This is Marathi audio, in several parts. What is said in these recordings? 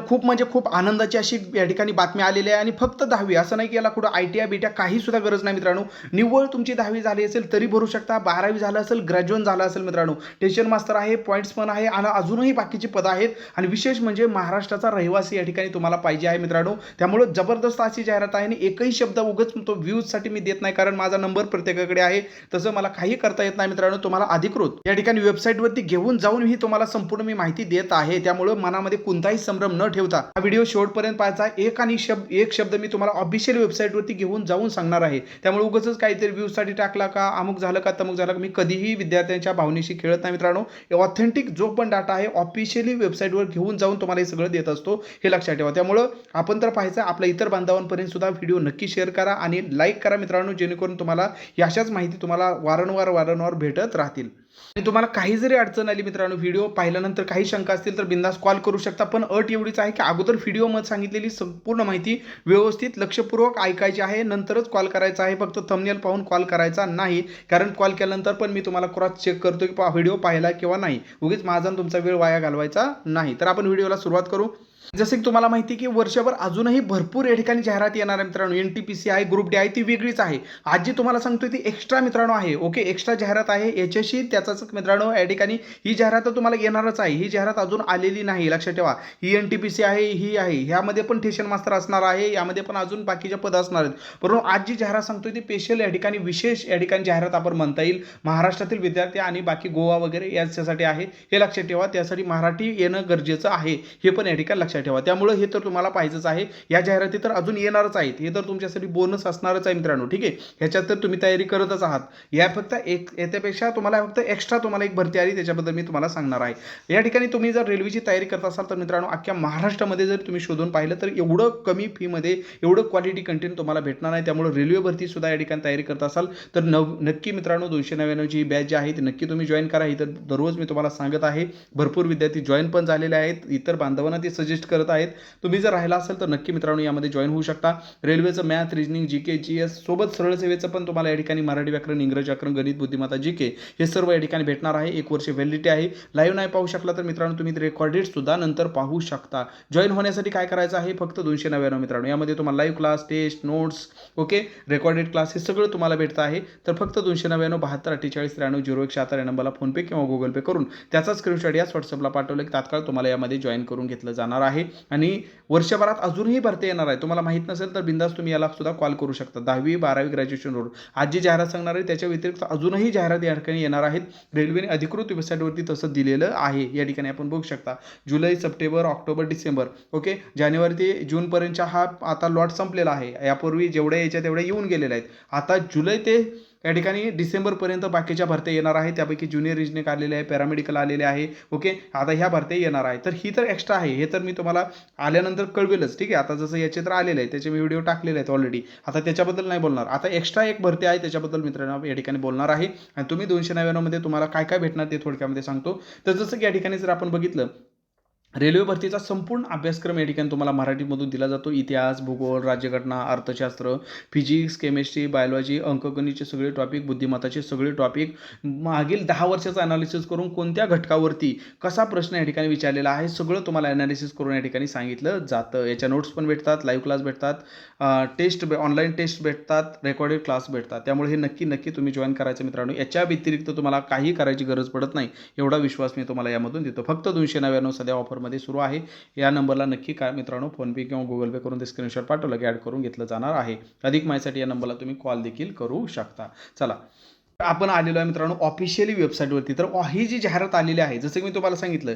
खूप म्हणजे खूप आनंदाची अशी या ठिकाणी बातमी आलेली आहे. आणि फक्त दहावी असं नाही की याला कुठं आय टी आय बीट्या काही सुद्धा गरज नाही मित्रांनो. निव्वळ तुमची दहावी झाली असेल तरी भरू शकता. बारावी झालं असेल ग्रॅज्युएट झालं असेल मित्रांनो. टेशन मास्तर आहे पॉईंट्स पण आहे आणि अजूनही बाकीची पदं आहेत. आणि विशेष म्हणजे महाराष्ट्राचा रहिवासी या ठिकाणी तुम्हाला पाहिजे आहे मित्रांनो. त्यामुळं जबरदस्त अशी जाहिरात आहे आणि एकही शब्द उगच तो व्ह्यूजसाठी मी देत नाही कारण माझा नंबर प्रत्येकाकडे आहे. तसं मला काही करता येत नाही मित्रांनो. तुम्हाला अधिकृत या ठिकाणी वेबसाईटवरती घेऊन जाऊन ही तुम्हाला संपूर्ण मी माहिती देत आहे. त्यामुळं मनामध्ये कोणताही संभ्रम न ठेवता हा व्हिडिओ शेवटपर्यंत पाहायचा. एक आणि शब्द एक शब्द मी तुम्हाला ऑफिशियल वेबसाईटवरती घेऊन जाऊन सांगणार आहे. त्यामुळे उगच काहीतरी व्ह्यूजसाठी टाकला का अमुक झालं का तमुक झालं का मी कधीही विद्यार्थ्यांच्या भावनेशी खेळत नाही मित्रांनो. ऑथेंटिक जो पण डाटा आहे. ऑफिशियली वेबसाईटवर घेऊन जाऊन तुम्हाला हे सगळं देत असतो. हे लक्षात ठेवा. त्यामुळं आपण तर पाहायचं आपल्या इतर बांधवांपर्यंत सुद्धा व्हिडिओ नक्की शेअर करा आणि लाईक करा मित्रांनो जेणेकरून तुम्हाला या अशाच माहिती तुम्हाला वारंवार वारंवार भेटत राहतील. आणि तुम्हाला काही जरी अडचण आली मित्रांनो व्हिडिओ पाहिल्यानंतर काही शंका असतील तर बिंदास कॉल करू शकता. पण अट एवढीच आहे की अगोदर व्हिडिओमध्ये सांगितलेली संपूर्ण माहिती व्यवस्थित लक्षपूर्वक ऐकायची आहे. नंतरच कॉल करायचा आहे. फक्त थंबनेल पाहून कॉल करायचा नाही. कारण कॉल केल्यानंतर पण मी तुम्हाला क्रॉस चेक करतो की व्हिडिओ पाहिला किंवा नाही. उगीच माझा आणि तुमचा वेळ वाया घालवायचा नाही. तर आपण व्हिडिओला सुरुवात करू. जसं की तुम्हाला माहिती की वर्षभर अजूनही भरपूर या ठिकाणी जाहिरात येणार आहे मित्रांनो. एन टी पी सी आहे ग्रुप डी आहे ती वेगळीच आहे. आज जी तुम्हाला सांगतोय ती एक्स्ट्रा मित्रांनो आहे. ओके एक्स्ट्रा जाहिरात आहे. याच्याशी त्याचाच मित्रांनो या ठिकाणी ही जाहिरात तर तुम्हाला येणारच आहे. ही जाहिरात अजून आलेली नाही लक्षात ठेवा. ही एन टी पी सी आहे ही आहे. ह्यामध्ये पण ठेशन मास्तर असणार आहे. यामध्ये पण अजून बाकीच्या पद असणार आहेत. परंतु आज जी जाहिरात सांगतोय ती स्पेशल या ठिकाणी विशेष या ठिकाणी जाहिरात आपण म्हणता येईल. महाराष्ट्रातील विद्यार्थी आणि बाकी गोवा वगैरे याच्यासाठी आहे. हे लक्षात ठेवा. त्यासाठी मराठी येणं गरजेचं आहे. हे पण या ठिकाणी लक्षात ठेवा. त्यामुळे हे तर तुम्हाला पाहिजेच आहे. या जाहिराती तर अजून येणारच आहेत. हे तर तुमच्यासाठी बोनस असणारच आहे मित्रांनो. ठीक आहे? ह्याच्यात तर तुम्ही तयारी करतच आहात. या फक्त एक याच्यापेक्षा तुम्हाला फक्त एक्स्ट्रा तुम्हाला एक भरती आली. त्याच्याबद्दल मी तुम्हाला सांगणार आहे. या ठिकाणी तुम्ही जर रेल्वेची तयारी करत असाल तर मित्रांनो अख्ख्या महाराष्ट्रामध्ये जर तुम्ही शोधून पाहिलं तर एवढं कमी फीमध्ये एवढं क्वालिटी कंटेंट तुम्हाला भेटणार नाही. त्यामुळे रेल्वे भरती सुद्धा या ठिकाणी तयारी करत असाल तर नव नक्की मित्रांनो दोनशे नव्याण्णवची ही बॅच जी आहे ती नक्की तुम्ही जॉईन करा. ही तर दररोज मी तुम्हाला सांगत आहे. भरपूर विद्यार्थी जॉईन पण झालेले आहेत. इतर बांधवांना ते सजेस्ट करत आहेत. तुम्ही जर राहिला असेल तर नक्की मित्रांनो यामध्ये जॉईन होऊ शकता. रेल्वेचं math reasoning G K G S सोबत सरळ सेवेचं पण तुम्हाला या ठिकाणी मराठी व्याकरण इंग्रजी व्याकरण गणित बुद्धिमत्ता जी के हे सर्व या ठिकाणी भेटणार आहे. एक वर्ष व्हॅलिडिटी आहे. लाईव्ह नाही पाहू शकला तर मित्रांनो तुम्ही रेकॉर्डेड सुद्धा नंतर पाहू शकता. जॉईन होण्यासाठी काय करायचं आहे? फक्त दोनशे नव्याण्णव मित्रांनो. यामध्ये तुम्हाला live class test notes okay recorded class हे सगळं तुम्हाला भेटतं आहे. तर फक्त दोनशे नव्याण्णव बहात्तर अठ्ठेचाळीस त्र्याण्णव झिरो एक शहात्तर या नंबरला फोनपे किंवा गुगल पे करून त्याचा स्क्रीनशॉट याच व्हॉट्सअपला पाठवलं की तात्काळ तुम्हाला यामध्ये जॉईन करून घेतलं जाणार आहे. आहे आणि वर्षभरात अजूनही भरती येणार आहे. तुम्हाला माहीत नसेल तर बिंदास तुम्ही याला सुद्धा कॉल करू शकता. दहावी बारावी ग्रॅज्युएशन रोड. आज जी जाहिरात सांगणार आहे त्याच्या व्यतिरिक्त अजूनही जाहिरात या ठिकाणी येणार आहेत. रेल्वेने अधिकृत वेबसाईटवरती तसं दिलेलं आहे. या ठिकाणी आपण बघू शकता. जुलै सप्टेंबर ऑक्टोबर डिसेंबर. ओके? जानेवारी ते जूनपर्यंतचा हा आता लॉट संपलेला आहे. यापूर्वी जेवढ्या याच्या तेवढ्या येऊन गेलेल्या आहेत. आता जुलै ते या ठिकाणी डिसेंबरपर्यंत बाकीच्या भरत्या येणार आहे त्यापैकी ज्युनियर रिजनिक आलेले आहे पॅरामेडिकल आलेले आहे. ओके? आता ह्या भरत्या येणार आहे तर ही तर एक्स्ट्रा आहे. हे तर मी तुम्हाला आल्यानंतर कळवेलच. ठीक आहे? आता जसं याचे तर आलेले आहे त्याचे मी व्हिडिओ टाकलेले आहेत ऑलरेडी आता त्याच्याबद्दल नाही बोलणार. आता एक्स्ट्रा एक भरती आहे. त्याच्याबद्दल मित्रांनो या ठिकाणी बोलणार आहे. आणि तुम्ही दोनशे नव्याण्णवमध्ये तुम्हाला काय काय भेटणार ते थोडक्यामध्ये सांगतो. तर जसं की या ठिकाणी जर आपण बघितलं रेल्वे भरतीचा संपूर्ण अभ्यासक्रम या ठिकाणी तुम्हाला मराठीमधून दिला जातो. इतिहास भूगोल राज्यघटना अर्थशास्त्र फिजिक्स केमिस्ट्री बायोलॉजी अंकगणितचे सगळे टॉपिक बुद्धिमत्ताचे सगळे टॉपिक मागील दहा वर्षाचं अनालिसिस करून कोणत्या घटकावरती कसा प्रश्न या ठिकाणी विचारलेला आहे सगळं तुम्हाला अनालिसिस करून या ठिकाणी सांगितलं जातं. याच्या नोट्स पण भेटतात लाईव्ह क्लास भेटतात टेस्ट ऑनलाईन टेस्ट भेटतात रेकॉर्डेड क्लास भेटतात. त्यामुळे हे नक्की नक्की तुम्ही जॉईन करायचं मित्रांनो. याच्या व्यतिरिक्त तुम्हाला काही करायची गरज पडत नाही एवढा विश्वास मी तुम्हाला यामधून देतो. फक्त दोनशे नव्याण्णव सध्या ऑफर मध्ये सुरू आहे. या नंबरला नक्की काय मित्रांनो फोनपे किंवा गुगल पे करून ते स्क्रीनशॉट पाठवलं की ॲड करून घेतलं जाणार आहे. अधिक माहितीसाठी या नंबरला तुम्ही कॉल देखील करू शकता. चला. आपण आलेलो आहे मित्रांनो ऑफिशियली वेबसाईटवरती तर ही जी जाहिरात आलेली आहे जसं की मी तुम्हाला सांगितलं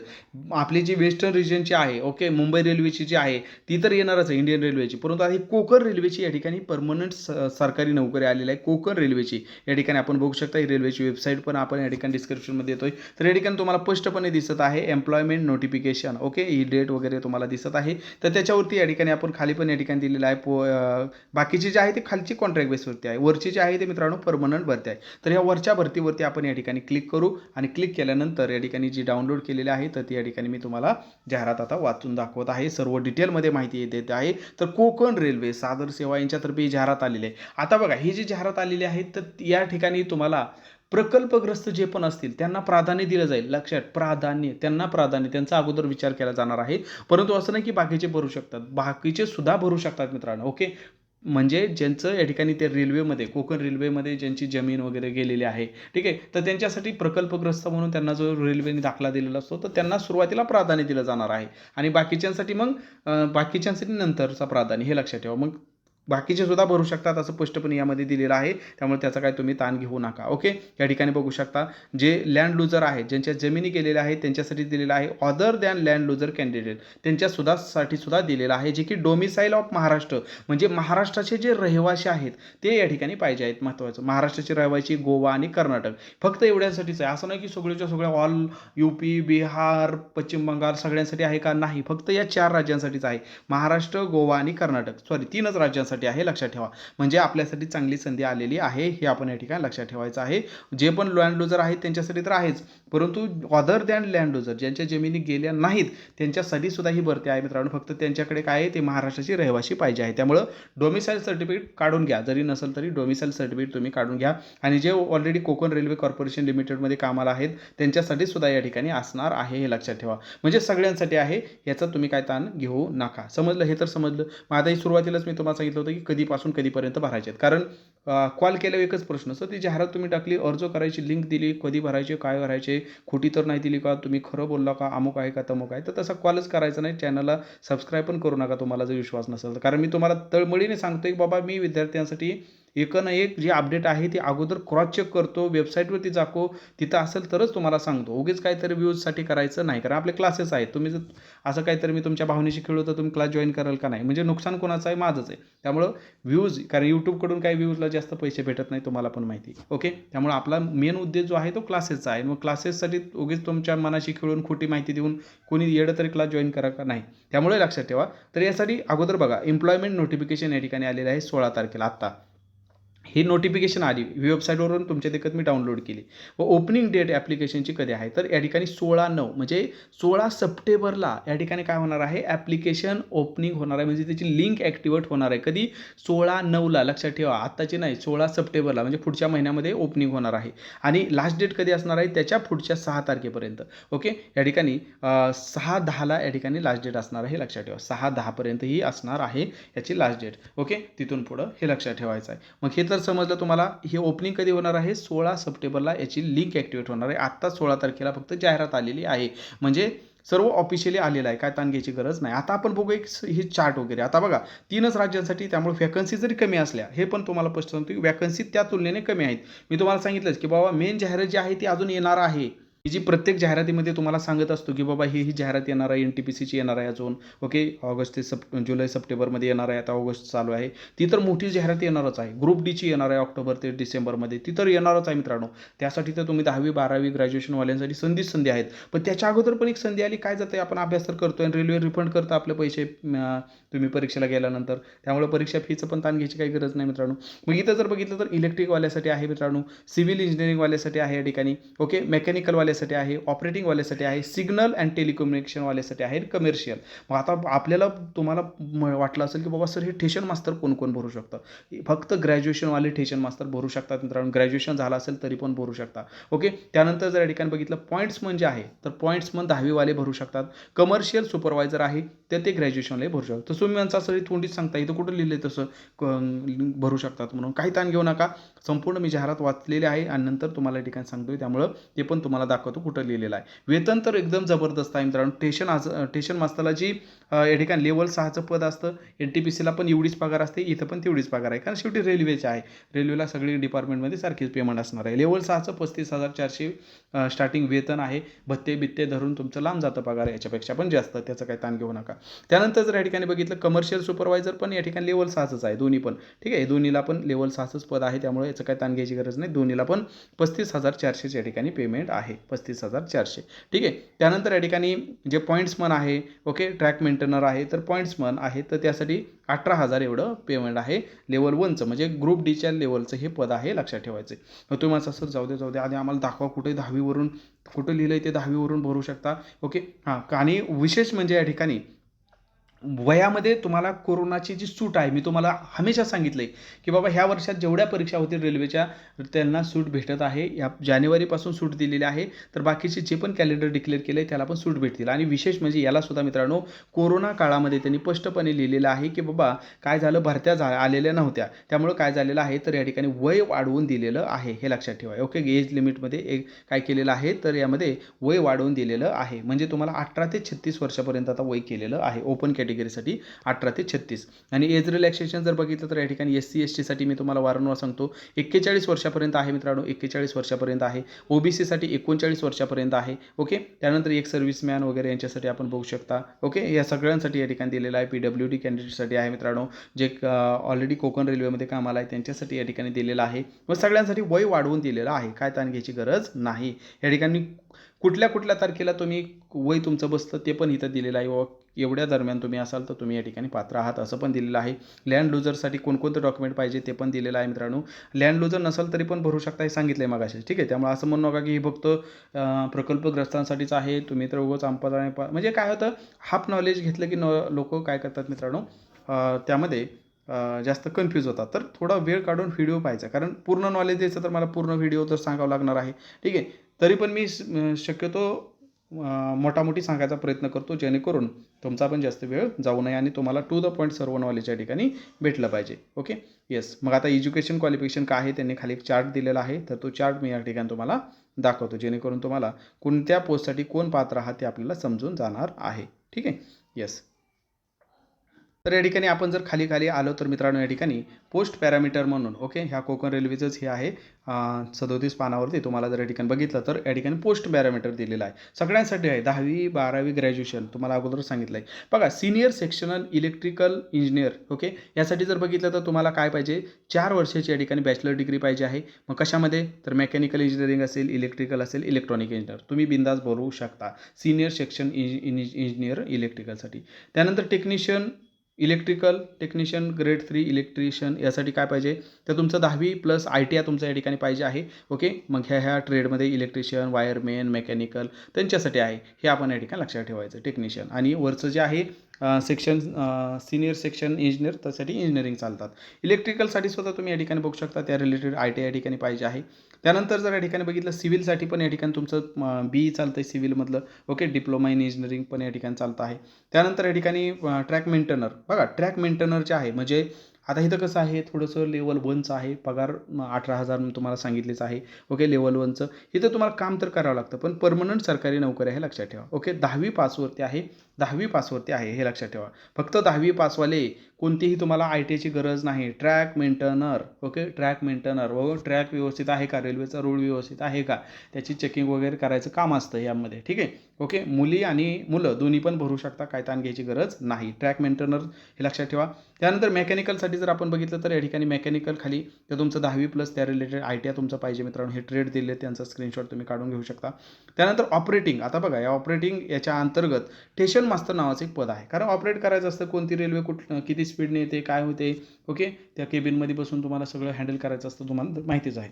आपली जी वेस्टर्न रिजनची आहे ओके मुंबई रेल्वेची जी आहे ती तर येणारच आहे इंडियन रेल्वेची परंतु आता ही कोकण रेल्वेची या ठिकाणी परमनंट सरकारी नोकरी आलेली आहे कोकण रेल्वेची या ठिकाणी आपण बघू शकता ही रेल्वेची वेबसाईट पण आपण या ठिकाणी डिस्क्रिप्शनमध्ये येतोय. तर या ठिकाणी तुम्हाला स्पष्टपणे दिसत आहे एम्प्लॉयमेंट नोटिफिकेशन ओके ही डेट वगैरे तुम्हाला दिसत आहे. तर त्याच्यावरती या ठिकाणी आपण खाली पण या ठिकाणी दिलेलं आहे पो बाकीची जे आहे ते खालची कॉन्ट्रॅक्ट बेसवरती आहे. वरची जी आहे ते मित्रांनो परमनंट भरती आहे. तर या वरच्या भरतीवरती आपण या ठिकाणी क्लिक करू आणि क्लिक केल्यानंतर या ठिकाणी जी डाउनलोड केलेली आहे तर ती या ठिकाणी मी तुम्हाला जाहिरात आता वाचून दाखवत आहे. सर्व डिटेलमध्ये माहिती देत आहे. तर कोकण रेल्वे सादर सेवा यांच्यातर्फे ही जाहिरात आलेली आहे. आता बघा ही जी जाहिरात आलेली आहे तर या ठिकाणी तुम्हाला प्रकल्पग्रस्त जे पण असतील त्यांना प्राधान्य दिलं जाईल. लक्षात प्राधान्य त्यांना प्राधान्य त्यांचा अगोदर विचार केला जाणार आहे. परंतु असं नाही की बाकीचे भरू शकतात. बाकीचे सुद्धा भरू शकतात मित्रांनो ओके? म्हणजे ज्यांचं या ठिकाणी ते रेल्वेमध्ये कोकण रेल्वेमध्ये ज्यांची जमीन वगैरे गेलेली आहे ठीक आहे? तर त्यांच्यासाठी प्रकल्पग्रस्त म्हणून त्यांना जो रेल्वेने दाखला दिलेला असतो तर त्यांना सुरुवातीला प्राधान्य दिलं जाणार आहे. आणि बाकीच्यांसाठी मग बाकीच्यांसाठी नंतरचा प्राधान्य हे लक्षात ठेवा. मग बाकीचे सुद्धा भरू शकतात असं स्पष्टपणे यामध्ये दिलेलं आहे. त्यामुळे त्याचा काय तुम्ही ताण घेऊ नका ओके या ठिकाणी बघू शकता जे लँड लुजर आहेत ज्यांच्या जमिनी गेलेल्या आहेत त्यांच्यासाठी दिलेलं आहे other than land loser candidate त्यांच्यासुद्धासाठी सुद्धा साठी सुद्धा दिलेलं आहे जे की डोमिसाईल ऑफ महाराष्ट्र म्हणजे महाराष्ट्राचे जे रहिवासी आहेत ते या ठिकाणी पाहिजे आहेत महत्त्वाचं. महाराष्ट्राचे रहिवासी गोवा आणि कर्नाटक. फक्त एवढ्यासाठीच आहे. असं नाही की सगळ्याच्या सगळ्या ऑल यू पी बिहार पश्चिम बंगाल सगळ्यांसाठी आहे का? नाही. फक्त या चार राज्यांसाठीच आहे. महाराष्ट्र गोवा आणि कर्नाटक. सॉरी तीनच राज्यांसाठी आहे लक्षात ठेवा. म्हणजे आपल्यासाठी चांगली संधी आलेली आहे हे आपण या ठिकाणी लक्षात ठेवायचं आहे. जे पण लँड लुजर आहेत त्यांच्यासाठी तर आहेच. परंतु अदर दॅन लँड लुजर ज्यांच्या जमिनी गेल्या नाहीत त्यांच्यासाठी सुद्धा ही भरती आहे मित्रांनो. फक्त त्यांच्याकडे काय आहे ते महाराष्ट्राची रहिवासी पाहिजे आहे. त्यामुळं डोमिसाईल सर्टिफिकेट काढून घ्या. जरी नसेल तरी डोमिसाईल सर्टिफिकेट तुम्ही काढून घ्या. आणि जे ऑलरेडी कोकण रेल्वे कॉर्पोरेशन लिमिटेडमध्ये कामाला आहेत त्यांच्यासाठी सुद्धा या ठिकाणी असणार आहे हे लक्षात ठेवा. म्हणजे सगळ्यांसाठी आहे याचा तुम्ही काय ताण घेऊ नका. समजलं? हे तर समजलं. मग आता ही सुरुवातीलाच मी तुम्हाला सांगितलं होतं की कधीपासून कधीपर्यंत भरायचे आहेत. कारण कॉल केल्यावर एकच प्रश्न सर ती जाहिरात तुम्ही टाकली अर्ज करायची लिंक दिली कधी भरायचे काय भरायचे खोटी तर नाही दिली का तुम्ही खरं बोलला का अमुक आहे का तमुक आहे तर तसा कॉलच करायचा नाही चॅनलला सबस्क्राईब पण करू नका तुम्हाला जर विश्वास नसेल तर. कारण मी तुम्हाला तळमळीने सांगतो की बाबा मी विद्यार्थ्यांसाठी एक ना एक जे अपडेट आहे ते अगोदर क्रॉस चेक करतो वेबसाईटवरती जाको तिथं असेल तरच तुम्हाला सांगतो. उगीच काहीतरी व्ह्यूजसाठी करायचं नाही कारण आपले क्लासेस आहेत. तुम्ही जर असं काहीतरी मी तुमच्या भावनेशी खेळलो तर तुम्ही क्लास जॉईन कराल का नाही? म्हणजे नुकसान कोणाचं आहे माझंच आहे. त्यामुळं व्ह्यूज कारण यूट्यूबकडून काही व्ह्यूजला जास्त पैसे भेटत नाही तुम्हाला पण माहिती ओके त्यामुळे आपला मेन उद्देश जो आहे तो क्लासेसचा आहे. मग क्लासेससाठी उगीच तुमच्या मनाशी खेळून खोटी माहिती देऊन कोणी येडं तरी क्लास जॉईन करा का नाही? त्यामुळे लक्षात ठेवा. तर यासाठी अगोदर बघा एम्प्लॉयमेंट नोटिफिकेशन या ठिकाणी आलेलं आहे सोळा तारखेला आत्ता. ही नोटिफिकेशन आली. वेबसाईटवरून तुमच्या देखत मी डाउनलोड केली. व ओपनिंग डेट ॲप्लिकेशनची कधी आहे? तर या ठिकाणी सोळा नऊ म्हणजे सोळा सप्टेंबरला या ठिकाणी काय होणार आहे? ॲप्लिकेशन ओपनिंग होणार आहे. म्हणजे त्याची लिंक ॲक्टिवेट होणार आहे. कधी? सोळा नऊला. लक्षात ठेवा. आत्ताची नाही सोळा सप्टेंबरला. म्हणजे पुढच्या महिन्यामध्ये ओपनिंग होणार आहे. आणि लास्ट डेट कधी असणार आहे? त्याच्या पुढच्या सहा तारखेपर्यंत. ओके या ठिकाणी सहा दहाला या ठिकाणी लास्ट डेट असणार आहे. हे लक्षात ठेवा. सहा दहापर्यंत ही असणार आहे याची लास्ट डेट ओके तिथून पुढं हे लक्षात ठेवायचं आहे. मग हे तर समजलं तुम्हाला हे ओपनिंग कधी होणार आहे? सोळा सप्टेंबरला याची लिंक ॲक्टिवेट होणार आहे. आत्ता सोळा तारखेला फक्त जाहिरात आलेली आहे. म्हणजे सर्व ऑफिशियली आलेलं आहे. काय ताण घ्यायची गरज नाही. आता आपण बघू एक हे चार्ट वगैरे. आता बघा तीनच राज्यांसाठी त्यामुळे वॅकन्सी जरी कमी असल्या हे पण तुम्हाला स्पष्ट सांगतो की वॅकन्सी त्या तुलनेने कमी आहेत. मी तुम्हाला सांगितलंच की बाबा मेन जाहिरात जी आहे ती अजून येणार आहे. ही जी प्रत्येक जाहिरातीमध्ये तुम्हाला सांगत असतो की बाबा ही ही जाहिरात येणार आहे एन टी पी सीची येणार आहे अजून. ओके ऑगस्ट ते सप जुलै सप्टेंबरमध्ये येणार आहे. आता ऑगस्ट चालू आहे. ती तर मोठी जाहिरात येणारच आहे. ग्रुप डीची येणार आहे ऑक्टोबर ते डिसेंबरमध्ये. ती तर येणारच आहे मित्रांनो. त्यासाठी तर तुम्ही दहावी बारावी ग्रॅज्युएशनवाल्यांसाठी संधीच संधी आहेत. पण त्याच्या अगोदर पण एक संधी आली. काय जाते आपण अभ्यास तर करतो आणि रेल्वे रिफंड करतं आपले पैसे तुम्ही परीक्षेला गेल्यानंतर. त्यामुळे परीक्षा फीचं पण ताण घ्यायची काही गरज नाही मित्रांनो. मग इथं जर बघितलं तर इलेक्ट्रिकवाल्यासाठी आहे मित्रांनो. सिव्हिल इंजिनिअरिंगवाल्यासाठी आहे या ठिकाणी. ओके मेकॅनिकलवाल्यासाठी आहे ऑपरेटिंगवाल्यासाठी आहे सिग्नल अँड टेलिकम्युनिकेशनवाल्यासाठी आहे कमर्शियल मग आता आपल्याला तुम्हाला म- वाटलं असेल की बाबा सर हे ठेशन मास्तर कोण कोण भरू शकतं? फक्त ग्रॅज्युएशनवाले ठेशन मास्तर भरू शकतात मित्रांनो. ग्रॅज्युएशन झालं असेल तरी पण भरू शकता. ओके त्यानंतर जर या ठिकाणी बघितलं पॉईंट्स म्हणजे आहे तर पॉईंट्स मग दहावीवाले भरू शकतात. कमर्शियल सुपरवायझर आहे तर ते ग्रॅज्युएशनलाही भरू शकतात. तसं तुम्ही यांचा सरी तोंडीच सांगता इथं कुठं लिहिले तसं? भरू शकतात म्हणून. काही ताण घेऊ नका. संपूर्ण मी जाहिरात वाचलेली आहे आणि नंतर तुम्हाला ठिकाणी सांगतोय. त्यामुळं ते पण तुम्हाला दाखवतो कुठं लिहिलेलं आहे. वेतन तर एकदम जबरदस्त आहे मित्रांनो. टेशन आज टेशन मास्तरला जी या ठिकाणी लेवल सहाचं पद असतं एन टी पी सीला पण एवढीच पगार असते इथं पण तेवढीच पगार आहे. कारण शेवटी रेल्वेचे आहे. रेल्वेला सगळी डिपार्टमेंटमध्ये सारखीच पेमेंट असणार आहे. लेवल सहाचं पस्तीस हजार चारशे स्टार्टिंग वेतन आहे. भत्ते बित्ते धरून तुमचं लांब जातं पगार याच्यापेक्षा पण जास्त. त्याचं काही ताण घेऊ नका. त्यानंतर जर या ठिकाणी बघितलं कमर्शियल सुपरवायझर पण या ठिकाणी लेवल सहाचंच आहे. दोन्ही पण. ठीक आहे? दोन्हीला पण लेवल सहाचंच पद आहे. त्यामुळे याचं काही ताण घ्यायची गरज नाही. दोन्हीला पण पस्तीस हजार चारशेच या ठिकाणी पेमेंट आहे. पस्तीस हजार चारशे. ठीक आहे? त्यानंतर या ठिकाणी जे पॉईंट्समन आहे ओके ट्रॅक मेंटेनर आहे तर पॉईंट्समन आहे तर त्यासाठी अठरा हजार एवढं पेमेंट आहे लेवल वनचं म्हणजे ग्रुप डीच्या लेवलचं हे पद आहे लक्षात ठेवायचं मग तुम्ही असं असं जाऊ दे जाऊ दे आधी आम्हाला दाखवा कुठे दहावीवरून कुठं लिहिलं आहे ते दहावीवरून भरू शकता. ओके हां आणि विशेष म्हणजे या ठिकाणी वयामध्ये तुम्हाला कोरोनाची जी सूट आहे मी तुम्हाला हमेशा सांगितलं आहे की बाबा ह्या वर्षात जेवढ्या परीक्षा होतील रेल्वेच्या त्यांना सूट भेटत आहे. या जानेवारीपासून सूट दिलेली आहे. तर बाकीचे जे पण कॅलेंडर डिक्लेअर केले त्याला पण सूट भेटतील. आणि विशेष म्हणजे याला सुद्धा मित्रांनो कोरोना काळामध्ये त्यांनी स्पष्टपणे लिहिलेलं आहे की बाबा काय झालं? भरत्या झा आलेल्या नव्हत्या. त्यामुळं काय झालेलं आहे? तर या ठिकाणी वय वाढवून दिलेलं आहे हे लक्षात ठेवा. ओके एज लिमिटमध्ये एक काय केलेलं आहे? तर यामध्ये वय वाढवून दिलेलं आहे. म्हणजे तुम्हाला अठरा ते छत्तीस वर्षापर्यंत आता वय केलेलं आहे. ओपन कॅटेगरीसाठी अठरा ते छत्तीस. आणि एज रिलॅक्सेशन जर बघितलं तर या ठिकाणी एस सी एस टीसाठी मी तुम्हाला वारंवार सांगतो एक्केचाळीस वर्षापर्यंत आहे मित्रांनो एक्केचाळीस वर्षापर्यंत आहे. ओ बी सीसाठी एकोणचाळीस वर्षापर्यंत आहे ओके त्यानंतर एक सर्व्हिसमॅन वगैरे यांच्यासाठी आपण बघू शकता ओके या सगळ्यांसाठी या ठिकाणी दिलेलं आहे पी डब्ल्यू डी कॅन्डिडेटसाठी आहे मित्रांनो जे ऑलरेडी कोकण रेल्वेमध्ये कामाला आहे त्यांच्यासाठी या ठिकाणी दिलेलं आहे. व सगळ्यांसाठी वय वाढवून दिलेलं आहे काय ताण घ्यायची गरज नाही. या ठिकाणी कुठल्या कुठल्या तारखेला तुम्ही वय तुमचं बसतं ते पण इथं दिलेलं आहे. व एवढ्या दरम्यान तुम्ही असाल तर तुम्ही या ठिकाणी पात्र आहात असं पण दिलेलं आहे. लँड लुजरसाठी कोणकोणतं डॉक्युमेंट पाहिजे ते पण दिलेलं आहे मित्रांनो. लँड लुजर नसेल तरी पण भरू शकता हे सांगितलं आहे मगाशी. ठीक आहे त्यामुळे असं म्हणू नका की हे फक्त प्रकल्पग्रस्तांसाठीच आहे. तुम्ही तर उगंच अंपादाने पा म्हणजे काय होतं हाफ नॉलेज घेतलं की न लोक काय करतात मित्रांनो? त्यामध्ये जास्त कन्फ्यूज होतात. तर थोडा वेळ काढून व्हिडिओ पाहायचा. कारण पूर्ण नॉलेज द्यायचं तर मला पूर्ण व्हिडिओ तर सांगावं लागणार आहे. ठीक आहे? तरी पण मी शक्यतो मोठामोठी सांगायचा प्रयत्न करतो जेणेकरून तुमचा पण जास्त वेळ जाऊ नये आणि तुम्हाला टू द पॉईंट सर्व नॉलेज या ठिकाणी भेटलं पाहिजे. ओके येस मग आता एज्युकेशन क्वालिफिकेशन काय आहे? त्यांनी खाली एक चार्ट दिलेला आहे. तर तो चार्ट मी या ठिकाणी तुम्हाला दाखवतो जेणेकरून तुम्हाला कोणत्या पोस्टसाठी कोण पात्र आहात ते आपल्याला समजून जाणार आहे. ठीक आहे? येस तर या ठिकाणी आपण जर खाली खाली आलो तर मित्रांनो या ठिकाणी पोस्ट पॅरामीटर म्हणून ओके ह्या कोकण रेल्वेचंच हे आहे सदोतीस पानावरती तुम्हाला जर या ठिकाणी बघितलं तर या ठिकाणी पोस्ट पॅरामीटर दिलेलं आहे. सगळ्यांसाठी आहे दहावी बारावी ग्रॅज्युएशन तुम्हाला अगोदर सांगितलं आहे बघा senior sectional electrical engineer okay यासाठी जर बघितलं तर तुम्हाला काय पाहिजे? चार वर्षाची या ठिकाणी बॅचलर डिग्री पाहिजे आहे. मग कशामध्ये? तर मेकॅनिकल इंजिनिअरिंग असेल इलेक्ट्रिकल असेल इलेक्ट्रॉनिक इंजिनियर तुम्ही बिंदास बोलू शकता सिनियर सेक्शन इंजिनियर इलेक्ट्रिकलसाठी. त्यानंतर technician electrical technician grade three electrician यासाठी काय पाहिजे? तर तुमचं दहावी प्लस आय टी आय तुमचं या ठिकाणी पाहिजे आहे. ओके? मग ह्या ह्या ट्रेडमध्ये इलेक्ट्रिशियन वायरमेन मेकॅनिकल त्यांच्यासाठी आहे. हे आपण या ठिकाणी लक्षात ठेवायचं. टेक्निशियन. आणि वरचं जे आहे सेक्शन सिनियर सेक्शन इंजिनियर त्यासाठी इंजिनिअरिंग चालतात. इलेक्ट्रिकलसाठी सुद्धा तुम्ही या ठिकाणी बघू शकता. त्या रिलेटेड आय टी या ठिकाणी पाहिजे आहे. त्यानंतर जर या ठिकाणी बघितलं सिव्हिलसाठी पण या ठिकाणी तुमचं बी ई चालतं आहे सिव्हिलमधलं. ओके डिप्लोमा इन इंजिनिअरिंग पण या ठिकाणी चालतं आहे. त्यानंतर या ठिकाणी ट्रॅक मेंटेनर. बघा ट्रॅक मेंटेनर जे आहे म्हणजे आता इथं कसं आहे थोडंसं लेवल वनचं आहे पगार अठरा हजार तुम्हाला सांगितलेच आहे. ओके लेवल वनचं. इथं तुम्हाला काम तर करावं लागतं पण परमनंट सरकारी नोकरी आहे लक्षात ठेवा. ओके दहावी पासवरती आहे दहावी पासवरती आहे हे लक्षात ठेवा. फक्त दहावी पासवाले कोणतीही तुम्हाला आय टी आयची गरज नाही. Track maintainer okay? Track maintainer व ट्रॅक व्यवस्थित आहे का? रेल्वेचा रोड व्यवस्थित आहे का? त्याची चेकिंग वगैरे करायचं काम असतं यामध्ये ठीक आहे? ओके? मुली आणि मुलं दोन्ही पण भरू शकता काय ताण घ्यायची गरज नाही. ट्रॅक मेंटेनर हे लक्षात ठेवा. त्यानंतर मेकॅनिकलसाठी जर आपण बघितलं तर या ठिकाणी मेकॅनिकल खाली तर तुमचं दहावी प्लस त्या रिलेटेड आय टी आय तुमचं पाहिजे मित्रांनो. हे ट्रेड दिले त्यांचा स्क्रीनशॉट तुम्ही काढून घेऊ शकता. त्यानंतर ऑपरेटिंग आता बघा या ऑपरेटिंग याच्या अंतर्गत स्टेशन मास्तर नावाचं एक पद आहे. कारण ऑपरेट करायचं असतं कोणती रेल्वे कुठ किती स्पीडने येते काय होते ओके त्या केबिनमध्ये बसून तुम्हाला सगळं हँडल करायचं असतं तुम्हाला माहितीच आहे.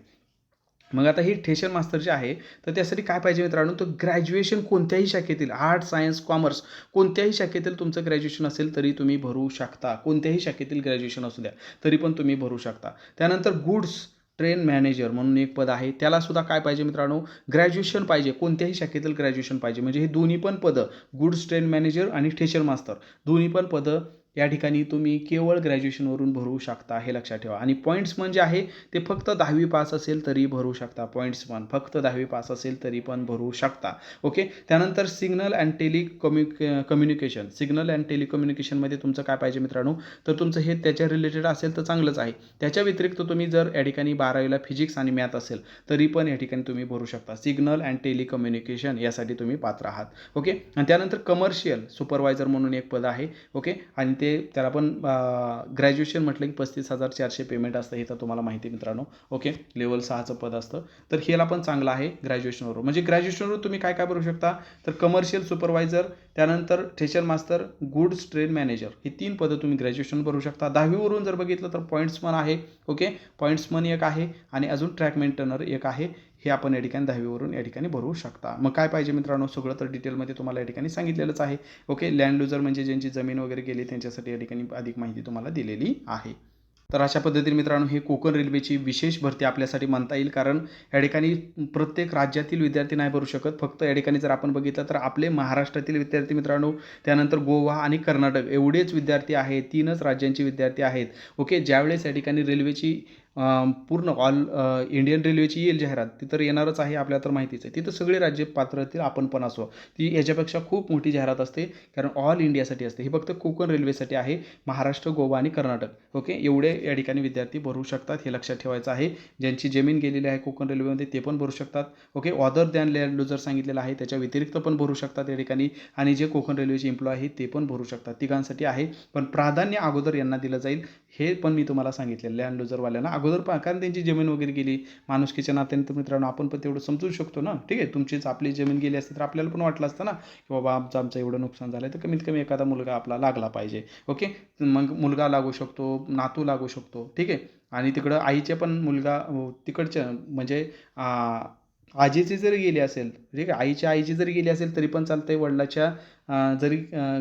मग आता ही ठेशन मास्टर जे आहे तर त्यासाठी काय पाहिजे मित्रांनो? तर ग्रॅज्युएशन कोणत्याही शाखेतील आर्ट सायन्स कॉमर्स कोणत्याही शाखेतील तुमचं ग्रॅज्युएशन असेल तरी तुम्ही भरू शकता. कोणत्याही शाखेतील ग्रॅज्युएशन असू द्या तरी पण तुम्ही भरू शकता. त्यानंतर गुड्स ट्रेन मॅनेजर म्हणून एक पद आहे. त्याला सुद्धा काय पाहिजे मित्रांनो? ग्रॅज्युएशन पाहिजे. कोणत्याही शाखेतील ग्रॅज्युएशन पाहिजे. म्हणजे हे दोन्ही पण पदं गुड्स ट्रेन मॅनेजर आणि स्टेशन मास्तर. दोन्ही पण पदं या ठिकाणी तुम्ही केवळ ग्रॅज्युएशनवरून भरू शकता हे लक्षात ठेवा. आणि पॉईंट्स म्हणजे आहे ते फक्त दहावी पास असेल तरी भरू शकता. पॉईंट्स पण फक्त दहावी पास असेल तरी पण भरू शकता. ओके त्यानंतर signal and टेलिकम्यु communication signal and टेलिकम्युनिकेशनमध्ये तुमचं काय पाहिजे मित्रांनो? तर तुमचं हे त्याच्या रिलेटेड असेल तर चांगलंच आहे. त्याच्या व्यतिरिक्त तुम्ही जर या ठिकाणी बारावीला फिजिक्स आणि मॅथ असेल तरी पण या ठिकाणी तुम्ही भरू शकता. सिग्नल अँड टेलिकम्युनिकेशन यासाठी तुम्ही पात्र आहात. ओके आणि त्यानंतर कमर्शियल सुपरवायझर म्हणून एक पद आहे. ओके आणि ते त्याला पण ग्रॅज्युएशन म्हटलं की पस्तीस हजार चारशे पेमेंट असतं हे तर तुम्हाला माहिती मित्रांनो. ओके लेवल सहाचं पद असतं. तर ह्याला पण चांगलं आहे ग्रॅज्युएशनवर म्हणजे ग्रॅज्युएशनवर तुम्ही काय काय करू शकता? तर कमर्शियल सुपरवायझर त्यानंतर ठेचर मास्तर गुड्स ट्रेन मॅनेजर ही तीन पदं तुम्ही ग्रॅज्युएशन भरू शकता. दहावीवरून जर बघितलं तर पॉईंट्स आहे. ओके पॉईंट्स एक आहे. आणि अजून ट्रॅक मेंटेनर एक आहे. हे आपण या ठिकाणी दहावीवरून या ठिकाणी भरू शकता. मग काय पाहिजे मित्रांनो? सगळं तर डिटेलमध्ये तुम्हाला या ठिकाणी सांगितलेलंच आहे. ओके लँड लुजर म्हणजे ज्यांची जमीन वगैरे गेली त्यांच्यासाठी या ठिकाणी अधिक माहिती तुम्हाला दिलेली आहे. तर अशा पद्धतीने मित्रांनो हे कोकण रेल्वेची विशेष भरती आपल्यासाठी म्हणता येईल. कारण या ठिकाणी प्रत्येक राज्यातील विद्यार्थी नाही भरू शकत. फक्त या ठिकाणी जर आपण बघितलं तर आपले महाराष्ट्रातील विद्यार्थी मित्रांनो त्यानंतर गोवा आणि कर्नाटक एवढेच विद्यार्थी आहेत. तीनच राज्यांचे विद्यार्थी आहेत. ओके ज्यावेळेस या ठिकाणी रेल्वेची पूर्ण ऑल इंडियन रेल्वेची येईल जाहिरात ती तर येणारच आहे आपल्याला तर माहितीच आहे. तिथं सगळे राज्य पात्रातील आपण पण असो. ती याच्यापेक्षा खूप मोठी जाहिरात असते कारण ऑल इंडियासाठी असते. ही फक्त कोकण रेल्वेसाठी आहे महाराष्ट्र गोवा आणि कर्नाटक. ओके एवढे या ठिकाणी विद्यार्थी भरू शकतात हे लक्षात ठेवायचं आहे. ज्यांची जमीन गेलेली आहे कोकण रेल्वेमध्ये ते पण भरू शकतात. Okay other than land loser सांगितलेलं आहे त्याच्या व्यतिरिक्त पण भरू शकतात या ठिकाणी. आणि जे कोकण रेल्वेचे एम्प्लॉय आहे ते पण भरू शकतात. तिघांसाठी आहे. पण प्राधान्य अगोदर यांना दिलं जाईल. हे पण मी तुम्हाला सांगितलेलं लँड लुजरवाल्यांना अगोदर पहा कारण त्यांची जमीन वगैरे गेली माणुसकीच्या नात्याने तर मित्रांनो आपण पण तेवढं समजू शकतो ना. ठीक आहे तुमचीच आपली जमीन गेली असते तर आपल्याला पण वाटलं असतं ना की बाबा आमचं आमचं एवढं नुकसान झालं तर कमीत कमी एखादा मुलगा आपला लागला पाहिजे. ओके? मग मुलगा लागू शकतो नातू लागू शकतो. ठीक आहे? आणि तिकडं आईचे पण मुलगा तिकडच्या म्हणजे आजीची जरी गेली असेल ठीक आहे आईच्या आईची जरी गेली असेल तरी पण चालतंय. वडिलाच्या जरी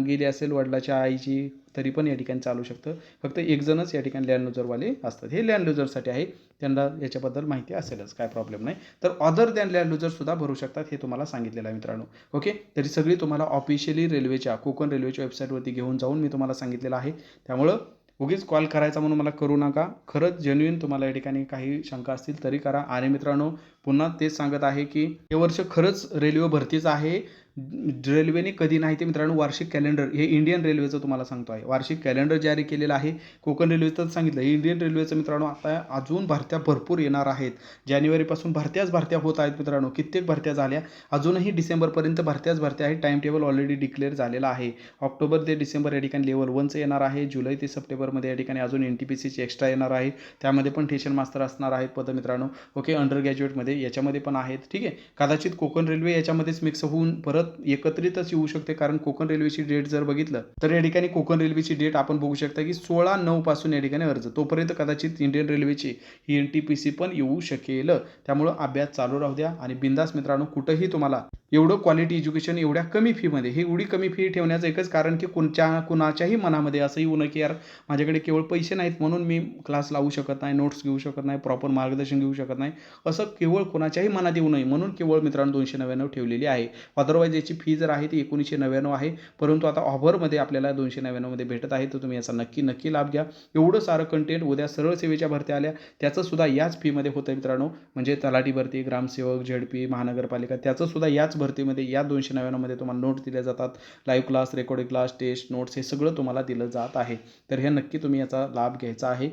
गेली असेल वडिलाच्या आईची तरी पण या ठिकाणी चालू शकतं. फक्त एकजणच या ठिकाणी लँड लुजरवाले असतात. हे लँड लुजरसाठी आहे. त्यांना याच्याबद्दल माहिती असेलच. काय प्रॉब्लेम नाही. तर अदर दॅन लँड लुजरसुद्धा भरू शकतात हे तुम्हाला सांगितलेलं आहे मित्रांनो. ओके तरी सगळी तुम्हाला ऑफिशियली रेल्वेच्या कोकण रेल्वेच्या वेबसाईटवरती घेऊन जाऊन मी तुम्हाला सांगितलेलं आहे. त्यामुळं उगीच कॉल करायचा म्हणून मला करू नका. खरंच जेन्युइन तुम्हाला या ठिकाणी काही शंका असतील तरी करा. आणि मित्रांनो पुन्हा तेच सांगत आहे की हे वर्ष खरंच रेल्वे भरतीच आहे. रेल्वेने कधी नाही ते मित्रांनो वार्षिक कॅलेंडर हे इंडियन रेल्वेचं तुम्हाला सांगतो आहे. वार्षिक कॅलेंडर जारी केलेलं आहे. कोकण रेल्वेचं सांगितलं. हे इंडियन रेल्वेचं मित्रांनो आता अजून भरत्या भरपूर येणार आहेत. जानेवारीपासून भरत्याच भरत्या होत आहेत मित्रांनो. कित्येक भरत्या झाल्या. अजूनही डिसेंबरपर्यंत भरत्याच भरत्या आहेत. टाईम टेबल ऑलरेडी डिक्लेअर झालेला आहे. ऑक्टोबर ते डिसेंबर या ठिकाणी लेवल वनचं येणार आहे. जुलै ते सप्टेंबरमध्ये या ठिकाणी अजून एन टी पी सीची एक्स्ट्रा येणार आहे. त्यामध्ये पण टेशन मास्तर असणार आहेत पद मित्रांनो. ओके अंडर ग्रॅज्युएटमध्ये याच्यामध्ये पण आहेत. ठीक आहे? कदाचित कोकण रेल्वे याच्यामध्येच मिक्स होऊन परत एकत्रितच येऊ शकते. कारण कोकण रेल्वेची डेट जर बघितलं तर या ठिकाणी कोकण रेल्वेची डेट आपण बघू शकता की सोळा नऊ पासून या ठिकाणी अर्ज. तोपर्यंत कदाचित इंडियन रेल्वेची ही एन टी पी सी पण येऊ शकेल. त्यामुळं अभ्यास चालू राहू द्या. आणि बिंदास मित्रांनो कुठंही तुम्हाला एवढं क्वालिटी एज्युकेशन एवढ्या कमी फीमध्ये हे एवढी कमी फी ठेवण्याचं एकच कारण की कोणच्या कुणाच्याही मनामध्ये असं येऊ नये की यार माझ्याकडे केवळ पैसे नाहीत म्हणून मी क्लास लावू शकत नाही नोट्स घेऊ शकत नाही प्रॉपर मार्गदर्शन घेऊ शकत नाही. असं केवळ कोणाच्याही मनात येऊ नये म्हणून केवळ मित्रांनो दोनशे नव्याण्णव ठेवलेली आहे. अदरवाईज याची फी जर आहे ती एकोणीसशे नव्याण्णव आहे. परंतु आता ऑफरमध्ये आपल्याला दोनशे नव्याण्णवमध्ये भेटत आहे तर तुम्ही याचा नक्की नक्की लाभ घ्या. एवढं सारं कंटेंट उद्या सरळ सेवेच्या भरत्या आल्या त्याचंसुद्धा याच फीमध्ये होतं मित्रांनो. म्हणजे तलाठी भरती ग्रामसेवक झेडपी महानगरपालिका त्याचंसुद्धा याच भरतीमध्ये या दोनशे नव्याण्णवमध्ये तुम्हाला नोट्स दिल्या जातात. Live class recording class test notes हे सगळं तुम्हाला दिलं जात आहे. तर हे नक्की तुम्ही याचा लाभ घ्यायचा आहे.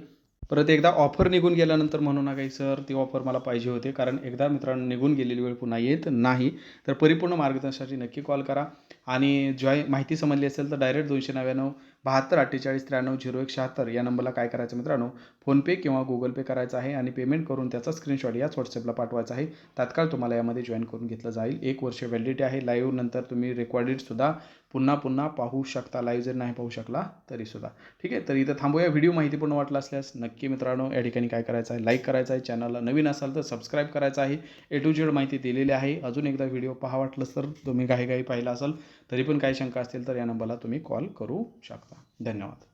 परत एकदा ऑफर निघून गेल्यानंतर म्हणू ना काही सर ती ऑफर मला पाहिजे होते कारण एकदा मित्रांनो निघून गेलेली वेळ पुन्हा येत नाही. तर परिपूर्ण मार्गदर्शनासाठी नक्की कॉल करा. आणि जॉय माहिती समजली असेल तर डायरेक्ट दोनशे नव्याण्णव बहात्तर अठ्ठेचाळीस त्र्याण्णव झिरो एक शहात्तर या नंबरला काय करायचं मित्रांनो? फोनपे किंवा गुगल पे करायचं आहे आणि पेमेंट करून त्याचा स्क्रीनशॉट याच व्हॉट्सअपला पाठवायचा आहे. तात्काळ तुम्हाला यामध्ये जॉईन करून घेतलं जाईल. एक वर्ष व्हॅलिडिटी आहे. लाईव्ह नंतर तुम्ही रेकॉर्डेडसुद्धा पुन्हा पुन्हा पाहू शकता लाईव्ह जर नाही पाहू शकला तरीसुद्धा ठीक आहे? तर इथं थांबूया. व्हिडिओ माहितीपूर्ण वाटला असल्यास नक्की मित्रांनो या ठिकाणी काय करायचं आहे? लाईक करायचं आहे. चॅनलला नवीन असाल तर सबस्क्राईब करायचं आहे. ए टू झेड माहिती दिलेली आहे. अजून एकदा व्हिडिओ पहा वाटलं तर तुम्ही काही काही पाहिला असाल तरी पण काही शंका असतील तर या नंबरला तुम्ही कॉल करू शकता. धन्यवाद.